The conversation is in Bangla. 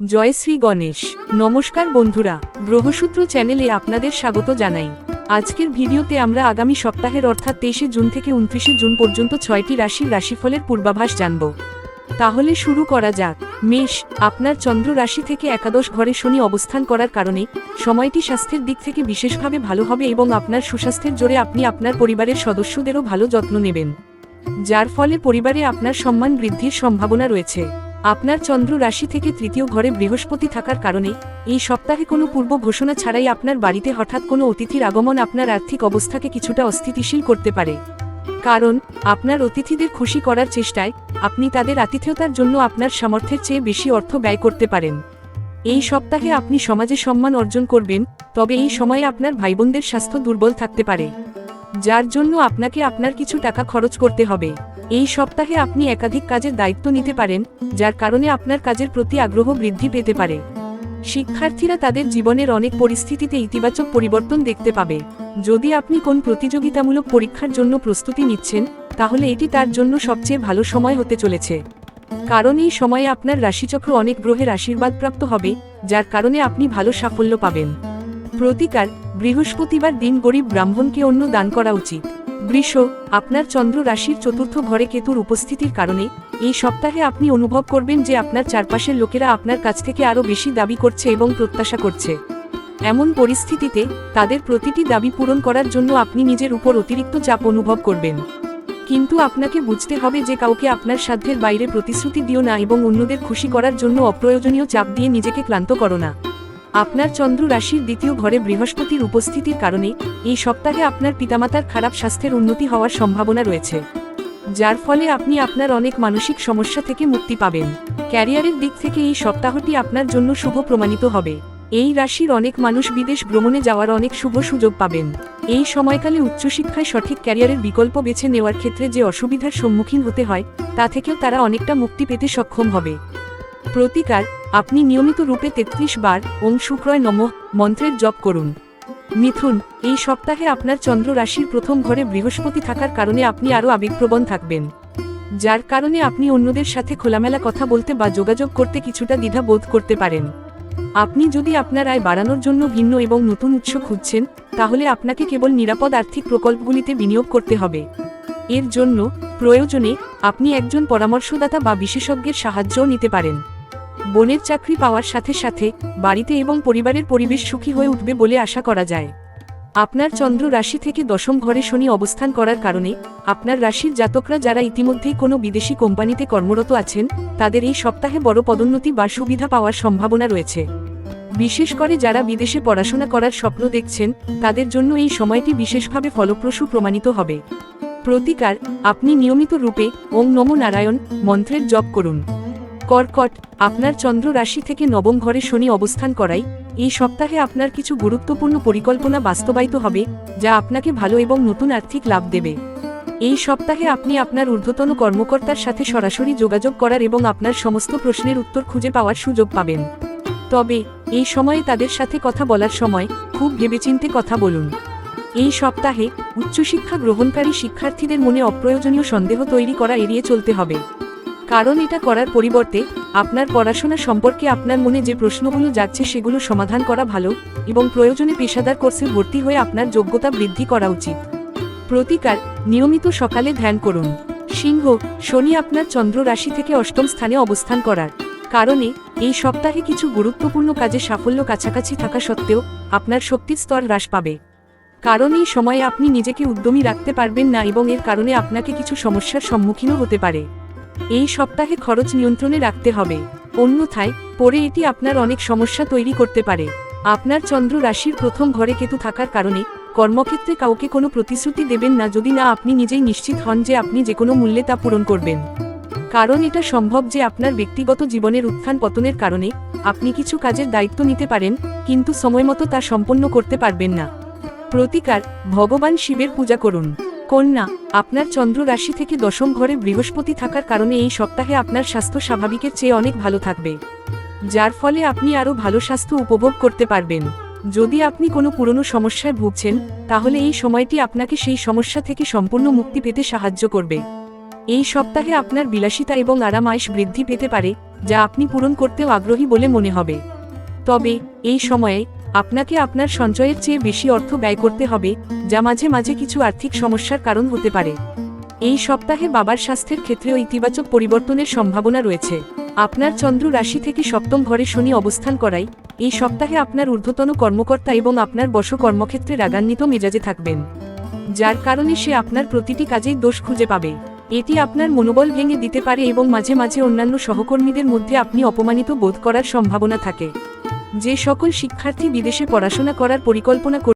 জয় শ্রী গণেশ। নমস্কার বন্ধুরা, গ্রহসূত্র চ্যানেলে আপনাদের স্বাগত জানাই। আজকের ভিডিওতে আমরা আগামী সপ্তাহের অর্থাৎ তেইশে জুন থেকে উনত্রিশে জুন পর্যন্ত ছয়টি রাশির রাশিফলের পূর্বাভাস জানব। তাহলে শুরু করা যাক। মেষ, আপনার চন্দ্র রাশি থেকে একাদশ ঘরে শনি অবস্থান করার কারণে সময়টি স্বাস্থ্যের দিক থেকে বিশেষভাবে ভালো হবে এবং আপনার সুস্বাস্থ্যের জোরে আপনি আপনার পরিবারের সদস্যদেরও ভালো যত্ন নেবেন। যার ফলে পরিবারে আপনার সম্মান বৃদ্ধির সম্ভাবনা রয়েছে। আপনার চন্দ্র রাশি থেকে তৃতীয় ঘরে বৃহস্পতি থাকার কারণে, এই সপ্তাহে কোনো পূর্ব ঘোষণা ছাড়াই আপনার বাড়িতে হঠাৎ কোনো অতিথির আগমন আপনার আর্থিক অবস্থাকে কিছুটা অস্থিতিশীল করতে পারে। কারণ, আপনার অতিথিদের খুশি করার চেষ্টায়, আপনি তাদের আতিথেয়তার জন্য আপনার সামর্থ্যের চেয়ে বেশি অর্থ ব্যয় করতে পারেন। এই সপ্তাহে আপনি সমাজে সম্মান অর্জন করবেন, তবে এই সময়ে আপনার ভাইবোনদের স্বাস্থ্য দুর্বল থাকতে পারে। যার জন্য আপনাকে আপনার কিছু টাকা খরচ করতে হবে। এই সপ্তাহে আপনি একাধিক কাজের দায়িত্ব নিতে পারেন, যার কারণে আপনার কাজের প্রতি আগ্রহ বৃদ্ধি পেতে পারে। শিক্ষার্থীরা তাদের জীবনের অনেক পরিস্থিতিতে ইতিবাচক পরিবর্তন দেখতে পাবে। যদি আপনি কোন প্রতিযোগিতামূলক পরীক্ষার জন্য প্রস্তুতি নিচ্ছেন, তাহলে এটি তার জন্য সবচেয়ে ভালো সময় হতে চলেছে। কারণ এই সময়ে আপনার রাশিচক্র অনেক গ্রহের আশীর্বাদপ্রাপ্ত হবে, যার কারণে আপনি ভালো সাফল্য পাবেন। প্রতিকার, বৃহস্পতিবার দিন গরিব ব্রাহ্মণকে অন্য দান করা উচিত। বৃষ, আপনার চন্দ্র রাশির চতুর্থ ঘরে কেতুর উপস্থিতির কারণে, এই সপ্তাহে আপনি অনুভব করবেন যে আপনার চারপাশের লোকেরা আপনার কাছ থেকে আরও বেশি দাবি করছে এবং প্রত্যাশা করছে। এমন পরিস্থিতিতে, তাদের প্রতিটি দাবি পূরণ করার জন্য আপনি নিজের উপর অতিরিক্ত চাপ অনুভব করবেন। কিন্তু আপনাকে বুঝতে হবে যে কাউকে আপনার সাধ্যের বাইরে প্রতিশ্রুতি দিও না এবং অন্যদের খুশি করার জন্য অপ্রয়োজনীয় চাপ দিয়ে নিজেকে ক্লান্ত করো না। আপনার চন্দ্র রাশির দ্বিতীয় ঘরে বৃহস্পতির উপস্থিতির কারণে, এই সপ্তাহে আপনার পিতামাতার খারাপ স্বাস্থ্যের উন্নতি হওয়ার সম্ভাবনা রয়েছে। যার ফলে আপনি আপনার অনেক মানসিক সমস্যা থেকে মুক্তি পাবেন। ক্যারিয়ারের দিক থেকে এই সপ্তাহটি আপনার জন্য শুভ প্রমাণিত হবে। এই রাশির অনেক মানুষ বিদেশ ভ্রমণে যাওয়ার অনেক শুভ সুযোগ পাবেন। এই সময়কালে উচ্চশিক্ষায় সঠিক ক্যারিয়ারের বিকল্প বেছে নেওয়ার ক্ষেত্রে যে অসুবিধার সম্মুখীন হতে হয়, তা থেকেও তারা অনেকটা মুক্তি পেতে সক্ষম হবে। প্রতিকার আপনি নিয়মিত রূপে তেত্রিশ বার ওম শুক্রয় নম মন্ত্রের জপ করুন। মিথুন, এই সপ্তাহে আপনার চন্দ্র রাশির প্রথম ঘরে বৃহস্পতি থাকার কারণে আপনি আরও আবেগপ্রবণ থাকবেন। যার কারণে আপনি অন্যদের সাথে খোলামেলা কথা বলতে বা যোগাযোগ করতে কিছুটা দ্বিধা বোধ করতে পারেন। আপনি যদি আপনার আয় বাড়ানোর জন্য ভিন্ন এবং নতুন উৎস খুঁজছেন, তাহলে আপনাকে কেবল নিরাপদ আর্থিক প্রকল্পগুলিতে বিনিয়োগ করতে হবে। এর জন্য প্রয়োজনে আপনি একজন পরামর্শদাতা বা বিশেষজ্ঞের সাহায্যও নিতে পারেন। বোনের চাকরি পাওয়ার সাথে সাথে বাড়িতে এবং পরিবারের পরিবেশ সুখী হয়ে উঠবে বলে আশা করা যায়। আপনার চন্দ্র রাশি থেকে দশম ঘরে শনি অবস্থান করার কারণে আপনার রাশির জাতকরা যারা ইতিমধ্যেই কোনো বিদেশি কোম্পানিতে কর্মরত আছেন, তাদের এই সপ্তাহে বড় পদোন্নতি বা সুবিধা পাওয়ার সম্ভাবনা রয়েছে। বিশেষ করে যারা বিদেশে পড়াশোনা করার স্বপ্ন দেখছেন, তাদের জন্য এই সময়টি বিশেষভাবে ফলপ্রসূ প্রমাণিত হবে। প্রতিকার, আপনি নিয়মিত রূপে ওম নমো নারায়ণ মন্ত্রের জপ করুন। কর্কট, আপনার চন্দ্র রাশি থেকে নবম ঘরে শনি অবস্থান করাই এই সপ্তাহে আপনার কিছু গুরুত্বপূর্ণ পরিকল্পনা বাস্তবায়িত হবে, যা আপনাকে ভালো এবং নতুন আর্থিক লাভ দেবে। এই সপ্তাহে আপনি আপনার ঊর্ধ্বতন কর্মকর্তার সাথে সরাসরি যোগাযোগ করার এবং আপনার সমস্ত প্রশ্নের উত্তর খুঁজে পাওয়ার সুযোগ পাবেন। তবে, এই সময়ে তাদের সাথে কথা বলার সময় খুব ভেবেচিন্তে কথা বলুন। এই সপ্তাহে উচ্চশিক্ষা গ্রহণকারী শিক্ষার্থীদের মনে অপ্রয়োজনীয় সন্দেহ তৈরি করা এড়িয়ে চলতে হবে। কারণ এটা করার পরিবর্তে, আপনার পড়াশোনা সম্পর্কে আপনার মনে যে প্রশ্নগুলো যাচ্ছে সেগুলো সমাধান করা ভালো এবং প্রয়োজনে পেশাদার কোর্সে ভর্তি হয়ে আপনার যোগ্যতা বৃদ্ধি করা উচিত। প্রতিকার, নিয়মিত সকালে ধ্যান করুন। সিংহ, শনি আপনার চন্দ্র রাশি থেকে অষ্টম স্থানে অবস্থান করার কারণে, এই সপ্তাহে কিছু গুরুত্বপূর্ণ কাজে সাফল্য কাছাকাছি থাকা সত্ত্বেও, আপনার শক্তির স্তর হ্রাস পাবে। কারণ এই সময়ে আপনি নিজেকে উদ্যমী রাখতে পারবেন না এবং এর কারণে আপনাকে কিছু সমস্যার সম্মুখীনও হতে পারে। এই সপ্তাহে খরচ নিয়ন্ত্রণে রাখতে হবে। অন্যথায়, পরে এটি আপনার অনেক সমস্যা তৈরি করতে পারে। আপনার চন্দ্র রাশির প্রথম ঘরে কেতু থাকার কারণে, কর্মক্ষেত্রে কাউকে কোনো প্রতিশ্রুতি দেবেন না যদি না আপনি নিজেই নিশ্চিত হন যে আপনি যে কোনো মূল্যে তা পূরণ করবেন। কারণ এটা সম্ভব যে আপনার ব্যক্তিগত জীবনের উত্থান পতনের কারণে, আপনি কিছু কাজের দায়িত্ব নিতে পারেন, কিন্তু সময়মতো তা সম্পন্ন করতে পারবেন না। প্রতিকার, ভগবান শিবের পূজা করুন। কন্যা, আপনার চন্দ্র রাশি থেকে দশম ঘরে বৃহস্পতি থাকার কারণে এই সপ্তাহে আপনার স্বাস্থ্য স্বাভাবিকের চেয়ে অনেক ভালো থাকবে। যার ফলে আপনি আরও ভালো স্বাস্থ্য উপভোগ করতে পারবেন। যদি আপনি কোনো পুরনো সমস্যায় ভুগছেন, তাহলে এই সময়টি আপনাকে সেই সমস্যা থেকে সম্পূর্ণ মুক্তি পেতে সাহায্য করবে। এই সপ্তাহে আপনার বিলাসিতা এবং আরামাইশ বৃদ্ধি পেতে পারে, যা আপনি পূরণ করতেও আগ্রহী বলে মনে হবে। তবে, এই সময়ে আপনাকে আপনার সঞ্চয়ের চেয়ে বেশি অর্থ ব্যয় করতে হবে, যা মাঝে মাঝে কিছু আর্থিক সমস্যার কারণ হতে পারে। এই সপ্তাহে বাবার স্বাস্থ্যের ক্ষেত্রেও ইতিবাচক পরিবর্তনের সম্ভাবনা রয়েছে। আপনার চন্দ্র রাশি থেকে সপ্তম ঘরে শনি অবস্থান করাই এই সপ্তাহে আপনার ঊর্ধ্বতন কর্মকর্তা এবং আপনার বশ কর্মক্ষেত্রে রাগান্বিত মেজাজে থাকবেন। যার কারণে সে আপনার প্রতিটি কাজেই দোষ খুঁজে পাবে। এটি আপনার মনোবল ভেঙে দিতে পারে এবং মাঝে মাঝে অন্যান্য সহকর্মীদের মধ্যে আপনি অপমানিত বোধ করার সম্ভাবনা থাকে। যে সকল শিক্ষার্থী বিদেশে পড়াশোনা করার পরিকল্পনা